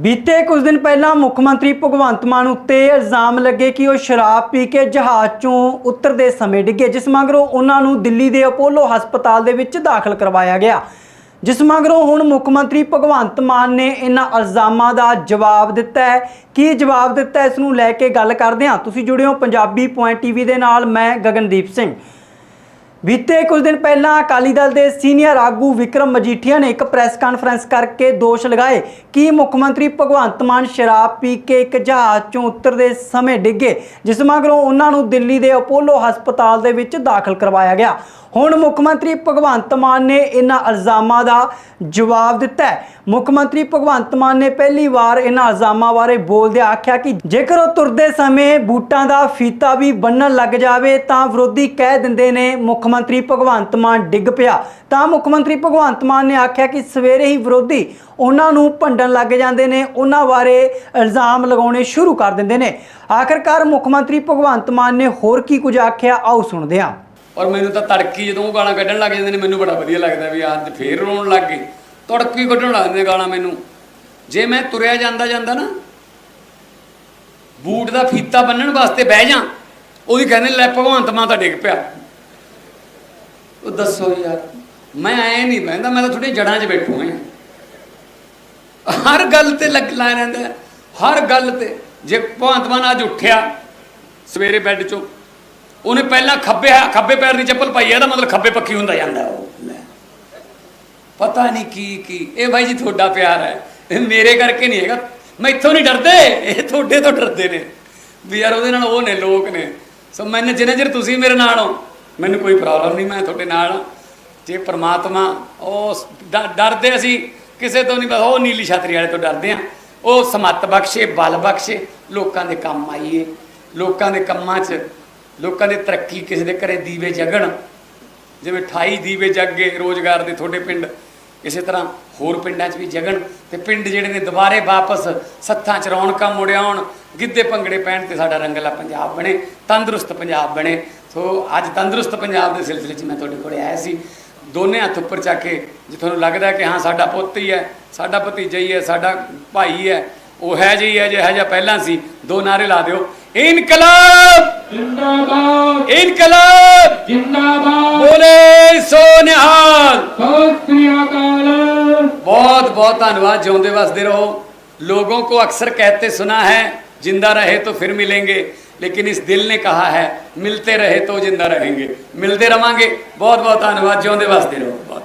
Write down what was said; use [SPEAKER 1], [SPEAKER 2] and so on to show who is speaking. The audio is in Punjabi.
[SPEAKER 1] ਬੀਤੇ ਕੁਝ ਦਿਨ ਪਹਿਲਾਂ ਮੁੱਖ ਮੰਤਰੀ ਭਗਵੰਤ ਮਾਨ ਉੱਤੇ ਇਲਜ਼ਾਮ ਲੱਗੇ ਕਿ ਉਹ ਸ਼ਰਾਬ ਪੀ ਕੇ ਜਹਾਜ਼ 'ਚੋਂ ਉਤਰਦੇ ਸਮੇਂ ਡਿੱਗੇ, ਜਿਸ ਮਗਰੋਂ ਉਹਨਾਂ ਨੂੰ ਦਿੱਲੀ ਦੇ ਅਪੋਲੋ ਹਸਪਤਾਲ ਦੇ ਵਿੱਚ ਦਾਖਲ ਕਰਵਾਇਆ ਗਿਆ। ਜਿਸ ਮਗਰੋਂ ਹੁਣ ਮੁੱਖ ਮੰਤਰੀ ਭਗਵੰਤ ਮਾਨ ਨੇ ਇਹਨਾਂ ਇਲਜ਼ਾਮਾਂ ਦਾ ਜਵਾਬ ਦਿੱਤਾ ਹੈ। ਕੀ ਜਵਾਬ ਦਿੱਤਾ ਇਸ ਨੂੰ ਲੈ ਕੇ ਗੱਲ ਕਰਦੇ ਹਾਂ। ਤੁਸੀਂ ਜੁੜੇ ਹੋ ਪੰਜਾਬੀ ਪੁਆਇੰਟ ਟੀਵੀ ਦੇ ਨਾਲ, ਮੈਂ ਗਗਨਦੀਪ ਸਿੰਘ। ਬੀਤੇ ਕੁਝ ਦਿਨ ਪਹਿਲਾਂ ਅਕਾਲੀ ਦਲ ਦੇ ਸੀਨੀਅਰ ਆਗੂ ਵਿਕਰਮ ਮਜੀਠੀਆ ਨੇ ਇੱਕ ਪ੍ਰੈਸ ਕਾਨਫਰੰਸ ਕਰਕੇ ਦੋਸ਼ ਲਗਾਏ ਕਿ ਮੁੱਖ ਮੰਤਰੀ ਭਗਵੰਤ ਮਾਨ ਸ਼ਰਾਬ ਪੀ ਕੇ ਇੱਕ ਜਹਾਜ਼ 'ਚੋਂ ਉਤਰਦੇ ਸਮੇਂ ਡਿੱਗੇ, ਜਿਸ ਮਗਰੋਂ ਉਹਨਾਂ ਨੂੰ ਦਿੱਲੀ ਦੇ ਅਪੋਲੋ ਹਸਪਤਾਲ ਦੇ ਵਿੱਚ ਦਾਖਲ ਕਰਵਾਇਆ ਗਿਆ। ਹੁਣ ਮੁੱਖ ਮੰਤਰੀ ਭਗਵੰਤ ਮਾਨ ਨੇ ਇਹਨਾਂ ਇਲਜ਼ਾਮਾਂ ਦਾ ਜਵਾਬ ਦਿੱਤਾ ਹੈ। ਮੁੱਖ ਮੰਤਰੀ ਭਗਵੰਤ ਮਾਨ ਨੇ ਪਹਿਲੀ ਵਾਰ ਇਹਨਾਂ ਇਲਜ਼ਾਮਾਂ ਬਾਰੇ ਬੋਲਦਿਆਂ ਆਖਿਆ ਕਿ ਜੇਕਰ ਉਹ ਤੁਰਦੇ ਸਮੇਂ ਬੂਟਾਂ ਦਾ ਫੀਤਾ ਵੀ ਬੰਨਣ ਲੱਗ ਜਾਵੇ ਤਾਂ ਵਿਰੋਧੀ ਕਹਿ ਦਿੰਦੇ ਨੇ ਮੁੱਖ ਮੰਤਰੀ ਭਗਵੰਤ ਮਾਨ ਡਿੱਗ ਪਿਆ। ਤਾਂ ਮੁੱਖ ਮੰਤਰੀ ਭਗਵੰਤ ਮਾਨ ਨੇ ਆਖਿਆ ਕਿ ਸਵੇਰੇ ਹੀ ਵਿਰੋਧੀ ਉਹਨਾਂ ਨੂੰ ਭੰਡਣ ਲੱਗ ਜਾਂਦੇ ਨੇ, ਉਹਨਾਂ ਬਾਰੇ ਇਲਜ਼ਾਮ ਲਗਾਉਣੇ ਸ਼ੁਰੂ ਕਰ ਦਿੰਦੇ ਨੇ। ਆਖਰਕਾਰ ਮੁੱਖ ਮੰਤਰੀ ਭਗਵੰਤ ਮਾਨ ਨੇ ਹੋਰ ਕੀ ਕੁਝ ਆਖਿਆ, ਆਓ ਸੁਣਦੇ ਹਾਂ।
[SPEAKER 2] ਔਰ ਮੈਨੂੰ ਤਾਂ ਤੜਕੀ ਜਦੋਂ ਉਹ ਗਾਲਾਂ ਕੱਢਣ ਲੱਗ ਜਾਂਦੇ ਨੇ, ਮੈਨੂੰ ਬੜਾ ਵਧੀਆ ਲੱਗਦਾ ਵੀ ਅੱਜ ਫੇਰ ਰੋਣ ਲੱਗ ਗਏ। ਤੜਕੀ ਕੱਢਣ ਲੱਗ ਜਾਂਦੇ ਗਾਲਾਂ ਮੈਨੂੰ। ਜੇ ਮੈਂ ਤੁਰਿਆ ਜਾਂਦਾ ਜਾਂਦਾ ਨਾ, ਬੂਟ ਦਾ ਫੀਤਾ ਬੰਨਣ ਵਾਸਤੇ ਬਹਿ ਜਾ ਉਹਦੀ ਕਹਿੰਦੇ ਲੈ ਭਗਵੰਤ ਮਾਨ ਤਾਂ ਡਿੱਗ ਪਿਆ। ਉਹ ਦੱਸੋ ਯਾਰ, ਮੈਂ ਐ ਨਹੀਂ ਬਹਿੰਦਾ, ਮੈਂ ਤਾਂ ਥੋੜੀ ਜੜਾਂ 'ਚ ਬੈਠੂ ਹਾਂ ਹਰ ਗੱਲ ਤੇ ਲੱਗ ਰਹਿੰਦਾ ਹਰ ਗੱਲ ਤੇ। ਜੇ ਭਗਵੰਤ ਮਾਨ ਅੱਜ ਉੱਠਿਆ ਸਵੇਰੇ ਬੈੱਡ 'ਚੋਂ, ਉਹਨੇ ਪਹਿਲਾਂ ਖੱਬੇ ਖੱਬੇ ਪੈਰ ਦੀ ਚੱਪਲ ਪਾਈ ਹੈ, ਇਹਦਾ ਮਤਲਬ ਖੱਬੇ ਪੱਖੀ ਹੁੰਦਾ ਜਾਂਦਾ ਉਹ। ਲੈ। ਪਤਾ ਨਹੀਂ ਕੀ ਕੀ। ਇਹ ਬਾਈ ਜੀ ਤੁਹਾਡਾ ਪਿਆਰ ਹੈ, ਇਹ ਮੇਰੇ ਕਰਕੇ ਨਹੀਂ ਹੈਗਾ। ਮੈਂ ਇੱਥੋਂ ਨਹੀਂ ਡਰਦੇ, ਇਹ ਤੁਹਾਡੇ ਤੋਂ ਡਰਦੇ ਨੇ। ਵੀ ਯਾਰ ਉਹਦੇ ਨਾਲ ਉਹ ਨੇ, ਲੋਕ ਨੇ। ਸੋ ਮੈਨੂੰ ਜਿੰਨਾ ਚਿਰ ਤੁਸੀਂ ਮੇਰੇ ਨਾਲ ਹੋ ਮੈਨੂੰ ਕੋਈ ਪ੍ਰੋਬਲਮ ਨਹੀਂ, ਮੈਂ ਤੁਹਾਡੇ ਨਾਲ ਹਾਂ। ਜੇ ਪ੍ਰਮਾਤਮਾ ਉਹ ਡ- ਡਰਦੇ ਅਸੀਂ, ਕਿਸੇ ਤੋਂ ਨਹੀਂ, ਬਸ ਉਹ ਨੀਲੀ ਛਤਰੀ ਵਾਲੇ ਤੋਂ ਡਰਦੇ ਆ ਉਹ ਸਮੱਤ ਬਖਸ਼ੇ, ਬਲ ਬਖਸ਼ੇ, ਲੋਕਾਂ ਦੇ ਕੰਮ ਆਈਏ। ਲੋਕਾਂ ਦੇ ਕੰਮਾਂ 'ਚ, ਲੋਕਾਂ ਦੀ ਤਰੱਕੀ ਕਿਸੇ ਦੇ ਘਰੇ ਦੀਵੇ ਜਗਣ। ਜਿਵੇਂ 28 ਦੀਵੇ ਜੱਗੇ ਗਏ ਰੋਜ਼ਗਾਰ ਦੇ ਤੁਹਾਡੇ ਪਿੰਡ, ਇਸੇ ਤਰ੍ਹਾਂ ਹੋਰ ਪਿੰਡਾਂ 'ਚ ਵੀ ਜਗਣ। ਤੇ ਪਿੰਡ ਜਿਹੜੇ ਨੇ ਦੁਬਾਰੇ ਵਾਪਸ, ਸੱਥਾਂ 'ਚ ਰੌਣਕਾਂ ਮੁੜਿਆਉਣ ਗਿੱਧੇ ਭੰਗੜੇ ਪੈਣ ਤੇ ਸਾਡਾ ਰੰਗਲਾ ਪੰਜਾਬ ਬਣੇ ਤੰਦਰੁਸਤ ਪੰਜਾਬ ਬਣੇ। ਸੋ ਅੱਜ ਤੰਦਰੁਸਤ ਪੰਜਾਬ ਦੇ ਸਿਲਸਿਲੇ 'ਚ ਮੈਂ ਤੁਹਾਡੇ ਕੋਲ ਆਇਆ ਸੀ। ਦੋਨੇ ਹੱਥ ਉੱਪਰ ਚੱਕ ਕੇ ਜੇ ਤੁਹਾਨੂੰ ਲੱਗਦਾ ਕਿ ਹਾਂ ਸਾਡਾ ਪੁੱਤ ਹੀ ਹੈ ਸਾਡਾ ਭਤੀਜਾ ਹੀ ਹੈ ਸਾਡਾ ਭਾਈ ਹੈ ਉਹ ਹੈ ਜੀ ਹੈ ਜਿਹੜਾ ਜਿਹਾ ਪਹਿਲਾਂ ਸੀ ਦੋ ਨਾਰੇ ਲਾ ਦਿਓ। ਇਨਕਲਾਬ!
[SPEAKER 3] ਜਿੰਦਾਬਾਦ!
[SPEAKER 2] ਇਨਕਲਾਬ!
[SPEAKER 3] ਜਿੰਦਾਬਾਦ!
[SPEAKER 2] ਬੋਲੇ ਸੋ ਨਿਹਾਲ ਬਹੁਤ ਬਹੁਤ ਧੰਨਵਾਦ ਜਿਉਂਦੇ ਵਸਦੇ ਰਹੋ। लोगों ਕੋ ਅਕਸਰ कहते सुना ਹੈ जिंदा रहे तो फिर मिलेंगे लेकिन इस दिल ने कहा है मिलते रहे तो जिंदा रहेंगे मिलते रवांगे बहुत बहुत ਧੰਨਵਾਦ ਜਿਉਂਦੇ ਵਸਦੇ ਰਹੋ ਬਹੁਤ